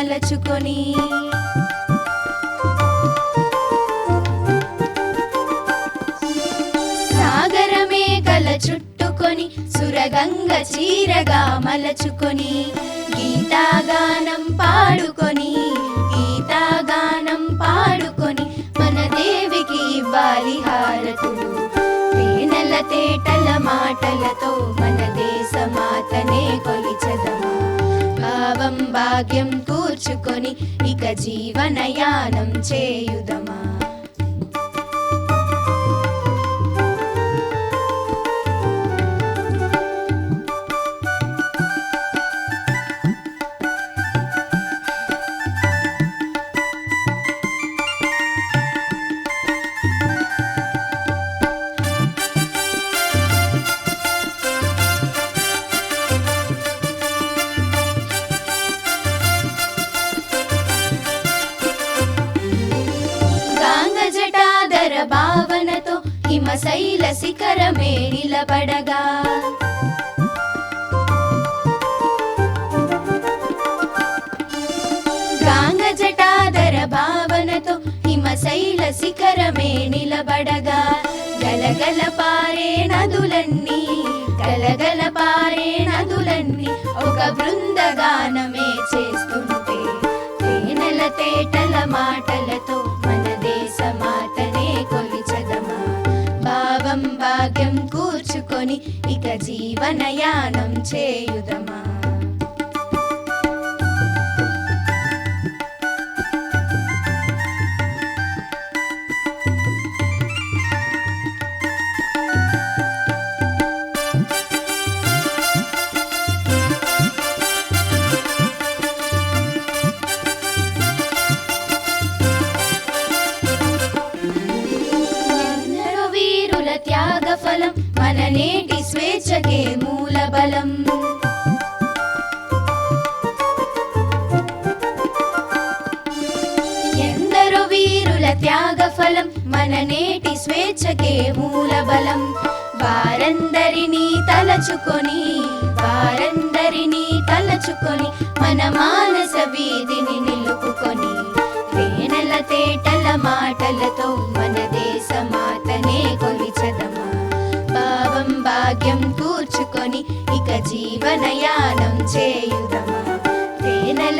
మలచుకొని. సాగరమే కల చుట్టుకొని సురగంగ చీరగా మలచుకొని గీతాగానం పాడుకొని గీతాగానం పాడుకొని మన దేవికి ఇవ్వాలి హారతులు. తేనెల తేటల మాటలతో మన దేశమాతనే కొలిచదమా? భావం భాగ్యం కూర్చుకొని ఇక జీవనయానం చేయుదమా? శైల శిఖరమే నిలబడగా. గాంగ జటాధర భావనతో హిమశైల శిఖరమే నిలబడగా. గలగల పారే నదులన్నీ గలగల పారే నదులన్నీ ఒక బృందగానమే చేస్తుంటే తేనెల తేటల మాటలతో కూర్చుకొని ఇక జీవనయానం చేయుదమా?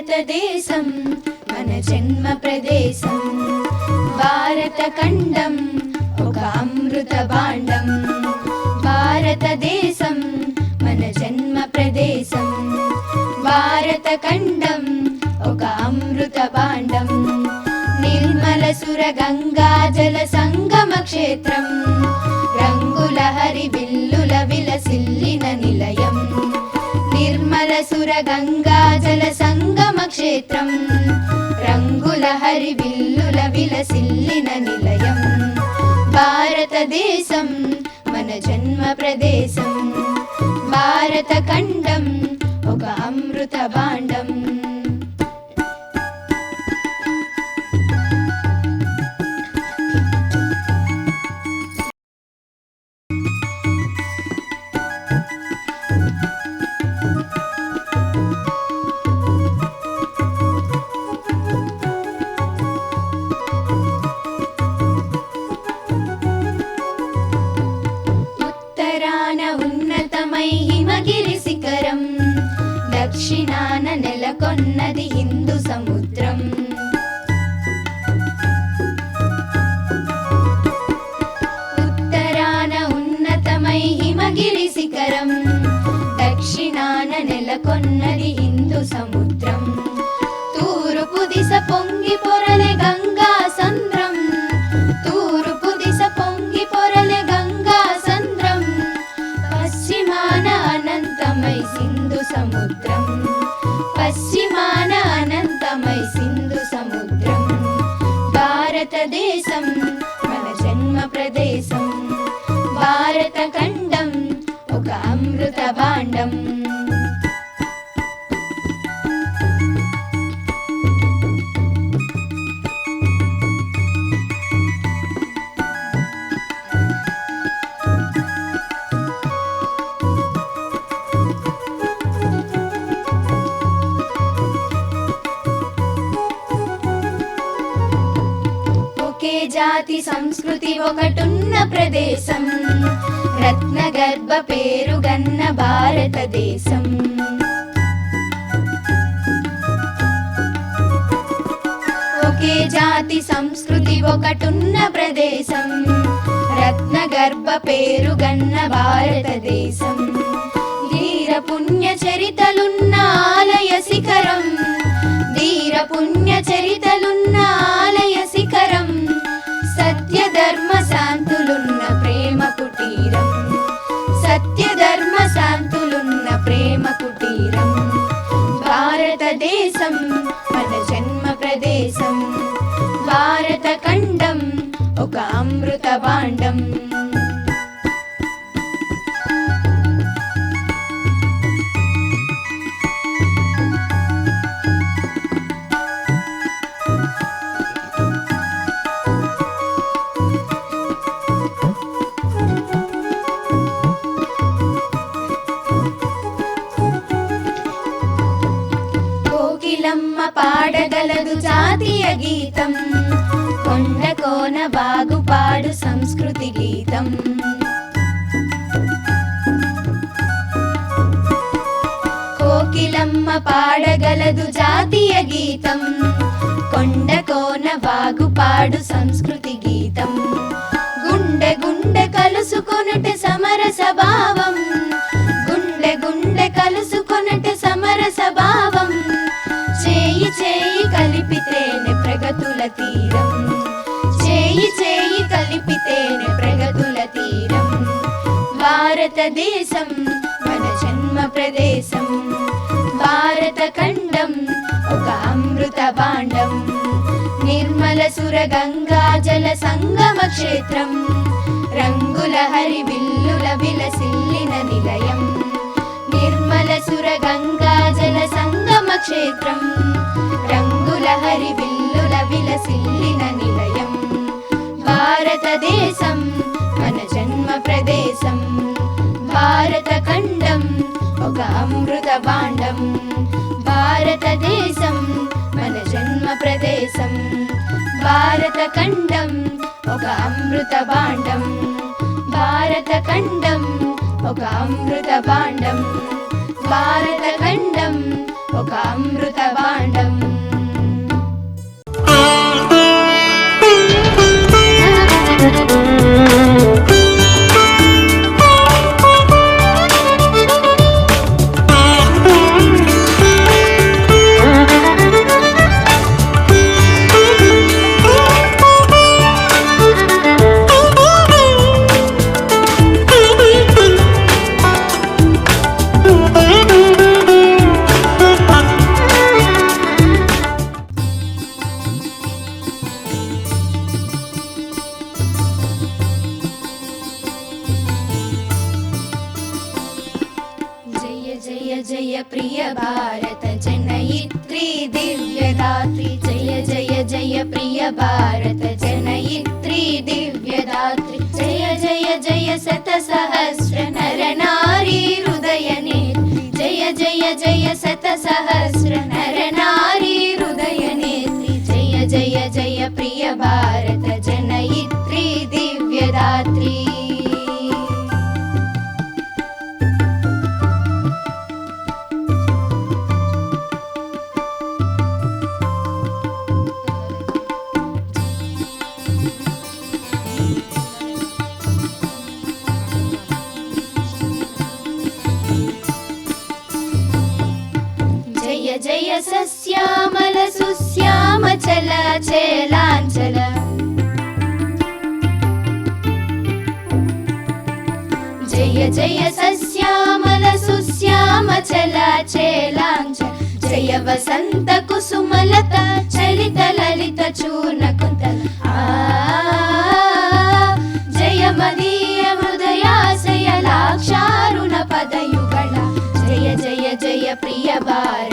భారతదేశం మన జన్మ ప్రదేశం. భారత ఖండం ఒక అమృత భాండం. భారతదేశం మన జన్మ ప్రదేశం. భారత ఖండం ఒక అమృత భాండం. నిర్మల సుర గంగా జల సంగమ క్షేత్రం. రంగుల హరి బిల్లుల విలసిల్లిన నిలయం. నిర్మల గంగా జల సంగమ క్షేత్రం రంగుల హరి బిల్లుల విలసిల్లిన నిలయం. భారతదేశం మన జన్మ ప్రదేశం. భారత ఖండం ఒక అమృత భాండం. జాతి సంస్కృతి ఒకటున్న ప్రదేశం. రత్న గర్భ పేరుగన్న భారతదేశం. ఒకే జాతి సంస్కృతి ఒకటున్న ప్రదేశం. రత్న గర్భ పేరుగన్న భారతదేశం. ధీర పుణ్య చరితలున్న ఆలయ శిఖరం. ధీర పుణ్య చరితలున్న ఆలయ సత్య ధర్మ శాంతులున్న ప్రేమ కుటీరం. సత్య ధర్మ శాంతులున్న ప్రేమ కుటీరం. భారతదేశం మన జన్మ ప్రదేశం. భారత ఖండం ఒక అమృత భాండం. గీతం. కొండ కోన బాగుపాడు సంస్కృతి గీతం. కోకిలమ్మ పాడగలదు జాతీయ గీతం. కొండ కోన బాగుపాడు సంస్కృతి గీతం. గుండె గుండె కలుసుకొనుట సమరస భారతదేశం మన జన్మ ప్రదేశం. భారత ఖండం ఒక అమృత భాండం నిర్మల సుర గంగా జల సంగమ క్షేత్రం. రంగుల హరి విల్లుల విలసిల్లిన నిలయం. నిర్మల సుర గంగా జల సంగమ క్షేత్రం. రంగుల హరి విల్లుల విలసిల్లిన నిలయం. భారతదేశం ప్రదేశం. భారత ఖండం ఒక అమృత భాండం. భారతదేశం మన జన్మ ప్రదేశం. భారత ఖండం ఒక అమృత భాండం. భారత ఖండం ఒక అమృత భాండం. భారత ఖండం ఒక అమృత భాండం. जय जय शतसहस्र नर नारी हृदय नेत्री। जय जय जय प्रिय भारत। వసంత కుసుమలత చలిత లలిత చూర్ణ కుంత. జయ జయమదీయ హృదయాశయ లాక్షారుణ పదయుగళ. జయ జయ జయ ప్రియ బార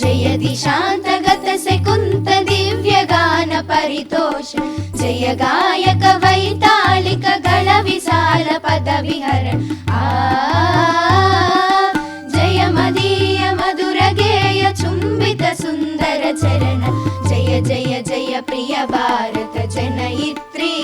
जय दिशान्त गत श कुन्त दिव्य गान परितोष जय गायक वैतालिक गणविशाल पदविहरण जय जय प्रिय भारत जनयित्री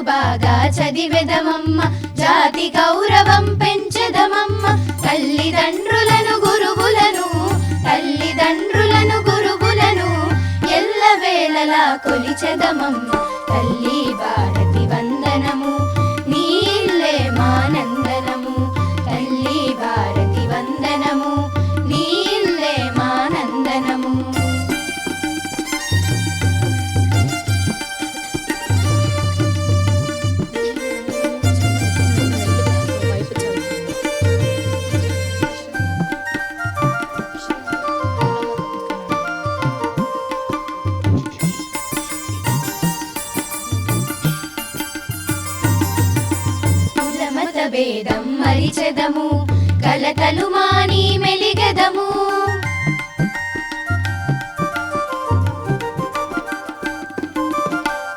బాగా చదివెదమమ్మ. జాతి గౌరవం పెంచెదమమ్మ. తల్లిదండ్రులను గురువులను తల్లిదండ్రులను గురువులను ఎల్లవేళలా కొలిచెదమమ్మ. తల్లి బాగా మెలిగెదము కలతలు మాని మెలిగెదము.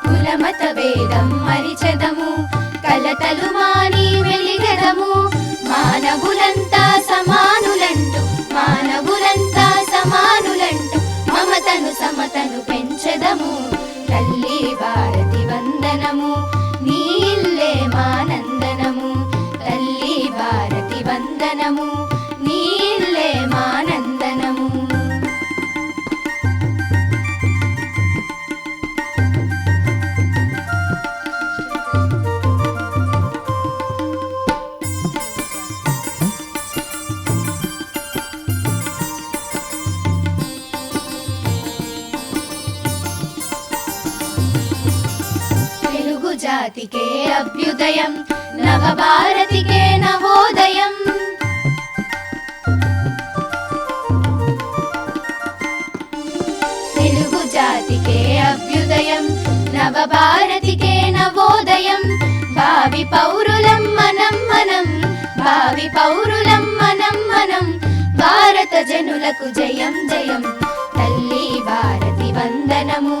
కులమత భేదం మరిచెదము కలతలు మాని మెలిగెదము. మానవులంతా సమానులంటూ మానవులంతా సమానులంటూ మమతను సమతను పెంచెదము. తల్లి భారతి వందనము నీళ్ళే మాన భారతి వందనము మానందనము తెలుగు జాతికే అభ్యుదయం నవభారతికే నవోదయం. భారతికే అభ్యుదయం నవ భారతికే నవోదయం భావి పౌరులం మనం మనం భావి పౌరులం మనం మనం భారత జనులకు జయం జయం తల్లి భారతి వందనము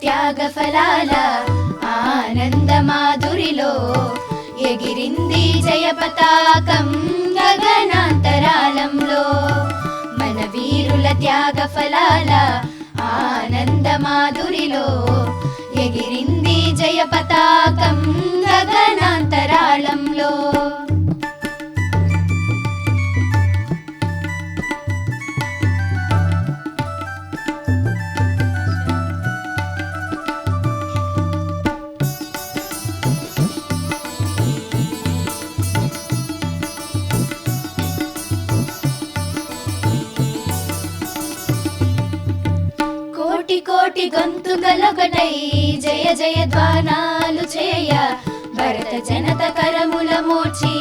త్యాగ ఫలాల ఆనంద మాధురిలో ఎగిరింది జయ పతాకం గగనాంతరాళంలో. మన వీరుల త్యాగ ఫలాల ఆనంద మాధురిలో ఎగిరింది జయ పతాకం గగనాంతరాళంలో. కోటి గొంతుకలొకటై జయ జయ ధ్వానాలు చేయ. భరత జనత కరముల మోచి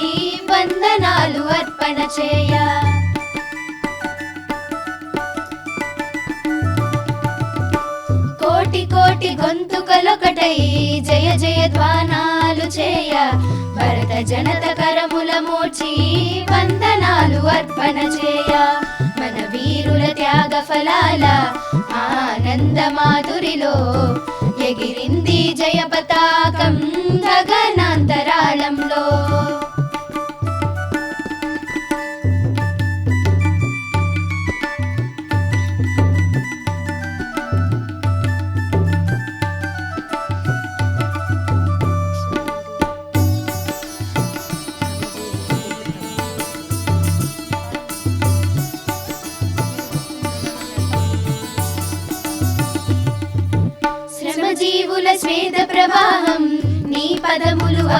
వందనాలు అర్పణ చేయ. కోటి గొంతుకలొకటై జయ జయ ధ్వానాలు చేయ. భరత జనత కరముల మోచి వందనాలు అర్పణ చేయ. మన వీరుల త్యాగ ఫలాల ఆనంద మాధురిలో ఎగిరింది జయ పతాకం గగనాంతరాళంలో.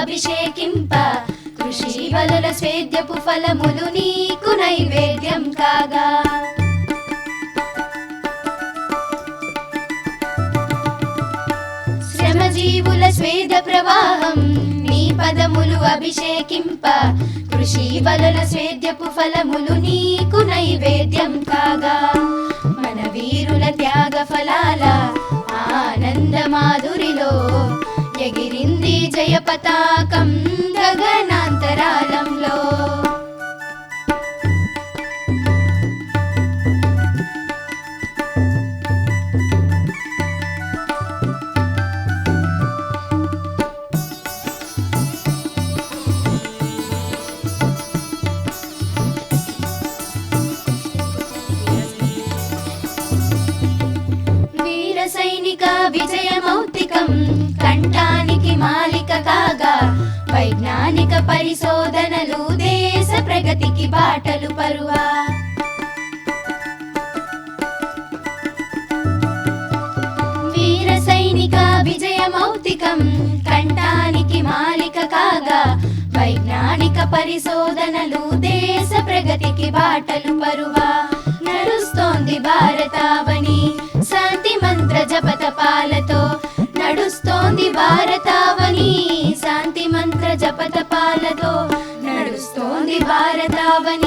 అభిషేకింప. కృషి వలన స్వేద్యపు ఫలములు నీకు నైవేద్యం కాగా. శ్రమజీవుల స్వేద ప్రవాహం నీ పదములు అభిషేకింప. కృషి వలన స్వేద్యపు ఫలములు నీకు నైవేద్యం కాగా. మన వీరుల త్యాగ ఫలాల य पताकं गगना బాటలు వీర సైనిక విజయమౌతికం కంఠానికి మాలిక కాగా వైజ్ఞానిక పరిశోధనలు దేశ ప్రగతికి బాటలు పరువా? నడుస్తోంది భారతావని శాంతి మంత్ర జపతపాలతో నడుస్తోంది భారతావని శాంతి మంత్ర జపతపాలతో నడుస్తోంది భారతావని.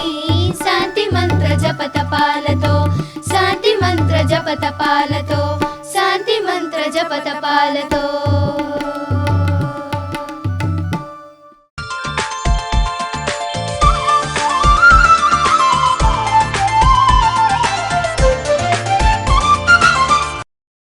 पत पालतो शान्ति मन्त्र जपत पालतो शान्ति मन्त्र जपत पालतो